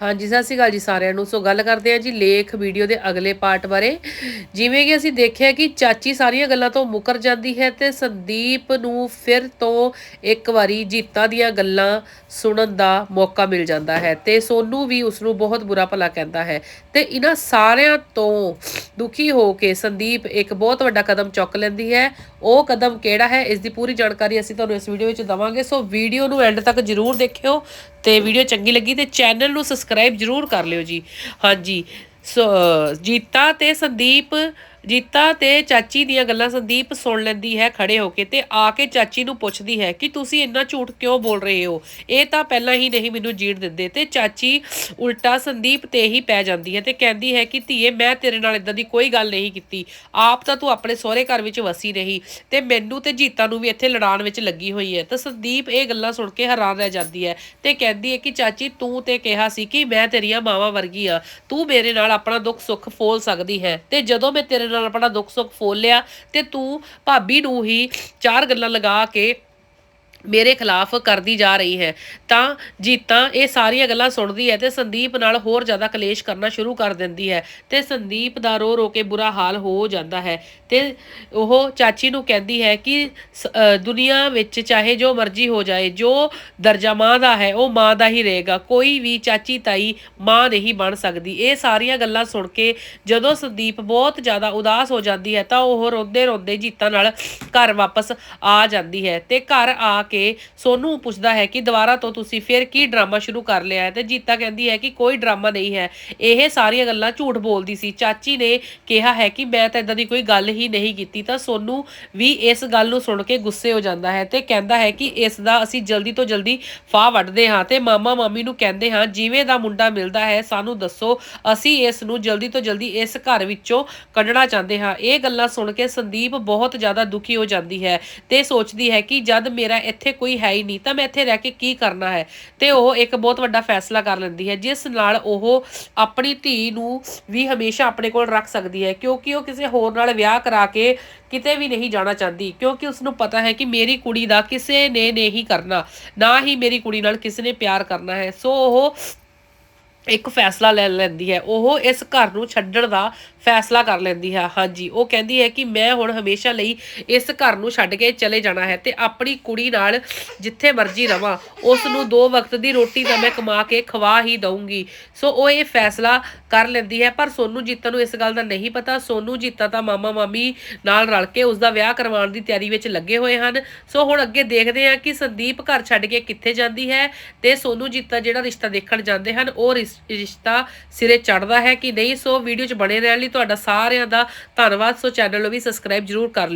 ਹਾਂਜੀ, ਸਤਿ ਸ਼੍ਰੀ ਅਕਾਲ ਜੀ ਸਾਰਿਆਂ ਨੂੰ। ਸੋ ਗੱਲ ਕਰਦੇ ਹਾਂ ਜੀ ਲੇਖ ਵੀਡੀਓ ਦੇ ਅਗਲੇ ਪਾਰਟ ਬਾਰੇ। ਜਿਵੇਂ ਕਿ ਅਸੀਂ ਦੇਖਿਆ ਕਿ ਚਾਚੀ ਸਾਰੀਆਂ ਗੱਲਾਂ ਤੋਂ ਮੁਕਰ ਜਾਂਦੀ ਹੈ ਤੇ ਸੰਦੀਪ ਨੂੰ ਫਿਰ ਤੋਂ ਇੱਕ ਵਾਰੀ ਜੀਤਾ ਦੀਆਂ ਗੱਲਾਂ ਸੁਣਨ ਦਾ ਮੌਕਾ ਮਿਲ ਜਾਂਦਾ ਹੈ ਤੇ ਸੋਨੂ ਵੀ ਉਸ ਨੂੰ ਬਹੁਤ ਬੁਰਾ ਭਲਾ ਕਹਿੰਦਾ ਹੈ ਤੇ ਇਹਨਾਂ ਸਾਰਿਆਂ ਤੋਂ ਦੁਖੀ ਹੋ ਕੇ ਸੰਦੀਪ ਇੱਕ ਬਹੁਤ ਵੱਡਾ ਕਦਮ ਚੁੱਕ ਲੈਂਦੀ ਹੈ। ਉਹ ਕਦਮ ਕਿਹੜਾ ਹੈ, ਇਸ ਦੀ ਪੂਰੀ ਜਾਣਕਾਰੀ ਅਸੀਂ ਤੁਹਾਨੂੰ ਇਸ ਵੀਡੀਓ ਵਿੱਚ ਦਵਾਂਗੇ। ਸੋ ਵੀਡੀਓ ਨੂੰ ਐਂਡ ਤੱਕ ਜਰੂਰ ਦੇਖਿਓ ਤੇ ਵੀਡੀਓ ਚੰਗੀ ਲੱਗੀ ਤੇ ਚੈਨਲ ਨੂੰ ਸਬਸਕ੍ਰਾਈਬ ਜਰੂਰ ਕਰ ਲਿਓ ਜੀ। ਹਾਂਜੀ, ਸੋ ਜੀਤਾ ਤੇ ਸੰਦੀਪ ਜੀਤਾ ਤੇ ਚਾਚੀ ਦੀਆਂ ਗੱਲਾਂ ਸੰਦੀਪ ਸੁਣ ਲੈਂਦੀ ਹੈ, ਖੜੇ ਹੋ ਕੇ ਤੇ ਆ ਕੇ ਚਾਚੀ ਨੂੰ ਪੁੱਛਦੀ ਹੈ ਕਿ ਤੁਸੀਂ ਇੰਨਾ ਝੂਠ ਕਿਉਂ ਬੋਲ ਰਹੇ ਹੋ? ਇਹ ਤਾਂ ਪਹਿਲਾਂ ਹੀ ਨਹੀਂ ਮੈਨੂੰ ਜੀਣ ਦਿੰਦੇ। ਤੇ ਚਾਚੀ ਉਲਟਾ ਸੰਦੀਪ ਤੇ ਹੀ ਪੈ ਜਾਂਦੀ ਹੈ ਤੇ ਕਹਿੰਦੀ ਹੈ ਕਿ ਧੀਏ, ਮੈਂ ਤੇਰੇ ਨਾਲ ਇਦਾਂ ਦੀ ਕੋਈ ਗੱਲ ਨਹੀਂ ਕੀਤੀ। ਆਪ ਤਾਂ ਤੂੰ ਆਪਣੇ ਸਹੁਰੇ ਘਰ ਵਿੱਚ ਵਸੀ ਰਹੀ ਤੇ ਮੈਨੂੰ ਤੇ ਜੀਤਾ ਨੂੰ ਵੀ ਇੱਥੇ ਲੜਾਉਣ ਵਿੱਚ ਲੱਗੀ ਹੋਈ ਹੈ। ਤਾਂ ਸੰਦੀਪ ਇਹ ਗੱਲਾਂ ਸੁਣ ਕੇ ਹੈਰਾਨ ਰਹਿ ਜਾਂਦੀ ਹੈ ਤੇ ਕਹਿੰਦੀ ਹੈ ਕਿ ਚਾਚੀ, ਤੂੰ ਤੇ ਕਿਹਾ ਸੀ ਕਿ ਮੈਂ ਤੇਰੀਆਂ ਮਾਵਾਂ ਵਰਗੀ ਆ। ਤੂੰ ਮੇਰੇ ਨਾਲ ਆਪਣਾ ਦੁੱਖ ਸੁੱਖ ਫੋਲ ਸਕਦੀ ਹੈ ਤੇ ਜਦੋਂ ਮੈਂ ਤੇਰੇ ਨਾਲ ਆਪਣਾ ਦੁੱਖ ਸੁੱਖ ਫੋਲ ਲਿਆ ਤੇ ਤੂੰ ਭਾਬੀ ਨੂੰ ਹੀ ਚਾਰ ਗੱਲਾਂ ਲਗਾ ਕੇ ਮੇਰੇ ਖਿਲਾਫ ਕਰਦੀ ਜਾ ਰਹੀ ਹੈ ਤਾਂ ਜੀਤਾ ਇਹ ਸਾਰੀਆਂ ਗੱਲਾਂ ਸੁਣਦੀ ਹੈ ਤੇ ਸੰਦੀਪ ਨਾਲ ਹੋਰ ਜ਼ਿਆਦਾ ਕਲੇਸ਼ ਕਰਨਾ ਸ਼ੁਰੂ ਕਰ ਦਿੰਦੀ ਹੈ ਤੇ ਸੰਦੀਪ ਦਾ ਰੋ ਰੋ ਕੇ ਬੁਰਾ ਹਾਲ ਹੋ ਜਾਂਦਾ ਹੈ ਤੇ ਉਹ ਚਾਚੀ ਨੂੰ ਕਹਿੰਦੀ ਹੈ ਕਿ ਸ- ਅ, ਦੁਨੀਆ ਵਿੱਚ ਚਾਹੇ ਜੋ ਮਰਜ਼ੀ ਹੋ ਜਾਏ ਜੋ ਦਰਜਾ ਮਾਂ ਦਾ ਹੈ ਉਹ ਮਾਂ ਦਾ ਹੀ ਰਹੇਗਾ ਕੋਈ ਵੀ ਚਾਚੀ ਤਾਈ ਮਾਂ ਨਹੀਂ ਬਣ ਸਕਦੀ। ਇਹ ਸਾਰੀਆਂ ਗੱਲਾਂ ਸੁਣ ਕੇ ਜਦੋਂ ਸੰਦੀਪ ਬਹੁਤ ਜ਼ਿਆਦਾ ਉਦਾਸ ਹੋ ਜਾਂਦੀ ਹੈ ਤਾਂ ਉਹ ਰੋਂਦੇ ਰੋਂਦੇ ਜੀਤਾ ਨਾਲ ਘਰ ਵਾਪਸ ਆ ਜਾਂਦੀ ਹੈ ਤੇ ਘਰ ਆ ਕੇ ਸੋਨੂ ਪੁੱਛਦਾ ਹੈ ਕਿ ਦੁਬਾਰਾ ਤੋਂ ਤੁਸੀਂ ਫਿਰ ਕੀ ਡਰਾਮਾ ਸ਼ੁਰੂ ਕਰ ਲਿਆ ਹੈ? ਤੇ ਜੀਤਾ ਕਹਿੰਦੀ ਹੈ ਕਿ ਕੋਈ ਡਰਾਮਾ ਨਹੀਂ ਹੈ। ਇਹ ਸਾਰੀਆਂ ਗੱਲਾਂ ਝੂਠ ਬੋਲਦੀ ਸੀ। ਚਾਚੀ ਨੇ ਕਿਹਾ ਹੈ ਕਿ ਮੈਂ ਤਾਂ ਇਦਾਂ ਦੀ ਕੋਈ ਗੱਲ ਹੀ ਨਹੀਂ ਕੀਤੀ, ਤਾਂ ਸੋਨੂ ਵੀ ਇਸ ਗੱਲ ਨੂੰ ਸੁਣ ਕੇ ਗੁੱਸੇ ਹੋ ਜਾਂਦਾ ਹੈ ਤੇ ਕਹਿੰਦਾ ਹੈ ਕਿ ਇਸ ਦਾ ਅਸੀਂ ਜਲਦੀ ਤੋਂ ਜਲਦੀ ਫਾਹ ਵੱਢਦੇ ਹਾਂ ਤੇ ਮਾਮਾ ਮਾਮੀ ਨੂੰ ਕਹਿੰਦੇ ਹਾਂ, ਜਿਵੇਂ ਦਾ ਮੁੰਡਾ ਮਿਲਦਾ ਹੈ, ਸਾਨੂੰ ਦੱਸੋ, ਅਸੀਂ ਇਸ ਨੂੰ ਜਲਦੀ ਤੋਂ ਜਲਦੀ ਇਸ ਘਰ ਵਿੱਚੋਂ ਕੱਢਣਾ ਚਾਹੁੰਦੇ ਹਾਂ। ਇਹ ਗੱਲਾਂ ਸੁਣ ਕੇ ਸੰਦੀਪ ਬਹੁਤ ਜ਼ਿਆਦਾ ਦੁਖੀ ਹੋ ਜਾਂਦੀ ਹੈ ਤੇ ਸੋਚਦੀ ਹੈ ਕਿ ਜਦ ਮੇਰਾ ਇੱਥੇ ਕੋਈ ਹੈ ਹੀ ਨਹੀਂ, ਤਾਂ ਮੈਂ ਇੱਥੇ ਰਹਿ ਕੇ ਕੀ ਕਰਨਾ ਹੈ? ਤੇ ਉਹ ਇੱਕ ਬਹੁਤ ਵੱਡਾ ਫੈਸਲਾ ਕਰ ਲੈਂਦੀ ਹੈ, ਜਿਸ ਨਾਲ ਉਹ ਆਪਣੀ ਧੀ ਨੂੰ ਵੀ ਹਮੇਸ਼ਾ ਆਪਣੇ ਕੋਲ ਰੱਖ ਸਕਦੀ ਹੈ, ਕਿਉਂਕਿ ਉਹ ਕਿਸੇ ਹੋਰ ਨਾਲ ਵਿਆਹ ਕਰਾ ਕੇ ਕਿਤੇ ਵੀ ਨਹੀਂ ਜਾਣਾ ਚਾਹੁੰਦੀ, ਕਿਉਂਕਿ ਉਸ ਨੂੰ ਪਤਾ ਹੈ ਕਿ ਮੇਰੀ ਕੁੜੀ ਦਾ ਕਿਸੇ ਨੇ ਨਹੀਂ ਕਰਨਾ, ਨਾ ਹੀ ਮੇਰੀ ਕੁੜੀ ਨਾਲ ਕਿਸੇ ਨੇ ਪਿਆਰ ਕਰਨਾ ਹੈ। ਸੋ ਉਹ ਇੱਕ ਫੈਸਲਾ ਲੈ ਲੈਂਦੀ ਹੈ, ਉਹ ਇਸ ਘਰ ਨੂੰ ਛੱਡਣ ਦਾ ਫੈਸਲਾ ਕਰ ਲੈਂਦੀ ਹੈ। ਹਾਂਜੀ, ਉਹ ਕਹਿੰਦੀ ਹੈ ਕਿ ਮੈਂ ਹੁਣ ਹਮੇਸ਼ਾ ਲਈ ਇਸ ਘਰ ਨੂੰ ਛੱਡ ਕੇ ਚਲੇ ਜਾਣਾ ਹੈ ਤੇ ਆਪਣੀ ਕੁੜੀ ਨਾਲ ਜਿੱਥੇ ਮਰਜ਼ੀ ਰਵਾਂ, ਉਸ ਨੂੰ ਦੋ ਵਕਤ ਦੀ ਰੋਟੀ ਤਾਂ ਮੈਂ ਕਮਾ ਕੇ ਖਵਾ ਹੀ ਦਊਂਗੀ। ਸੋ ਉਹ ਇਹ ਫੈਸਲਾ ਕਰ ਲੈਂਦੀ ਹੈ, ਪਰ ਸੋਨੂ ਜੀਤਾ ਨੂੰ ਇਸ ਗੱਲ ਦਾ ਨਹੀਂ ਪਤਾ। ਸੋਨੂ ਜੀਤਾ ਤਾਂ ਮਾਮਾ ਮਾਮੀ ਨਾਲ ਰਲ ਕੇ ਉਸ ਦਾ ਵਿਆਹ ਕਰਵਾਉਣ ਦੀ ਤਿਆਰੀ ਵਿੱਚ ਲੱਗੇ ਹੋਏ ਹਨ। ਸੋ ਹੁਣ ਅੱਗੇ ਦੇਖਦੇ ਹਾਂ ਕਿ ਸੰਦੀਪ ਘਰ ਛੱਡ ਕੇ ਕਿੱਥੇ ਜਾਂਦੀ ਹੈ ਤੇ ਸੋਨੂ ਜੀਤਾ ਜਿਹੜਾ ਰਿਸ਼ਤਾ ਦੇਖਣ ਜਾਂਦੇ ਹਨ, ਉਹ ਰਿਸ- ਰਿਸ਼ਤਾ ਸਿਰੇ ਚੜਦਾ ਹੈ ਕਿ ਨਹੀਂ, ਸੋ ਵੀਡੀਓ 'ਚ ਬਣੇ ਰਹਿਣ ਲਈ ਤੁਹਾਡਾ ਸਾਰਿਆਂ ਦਾ ਧੰਨਵਾਦ। ਸੋ ਚੈਨਲ ਨੂੰ ਵੀ ਸਬਸਕ੍ਰਾਈਬ ਜਰੂਰ ਕਰ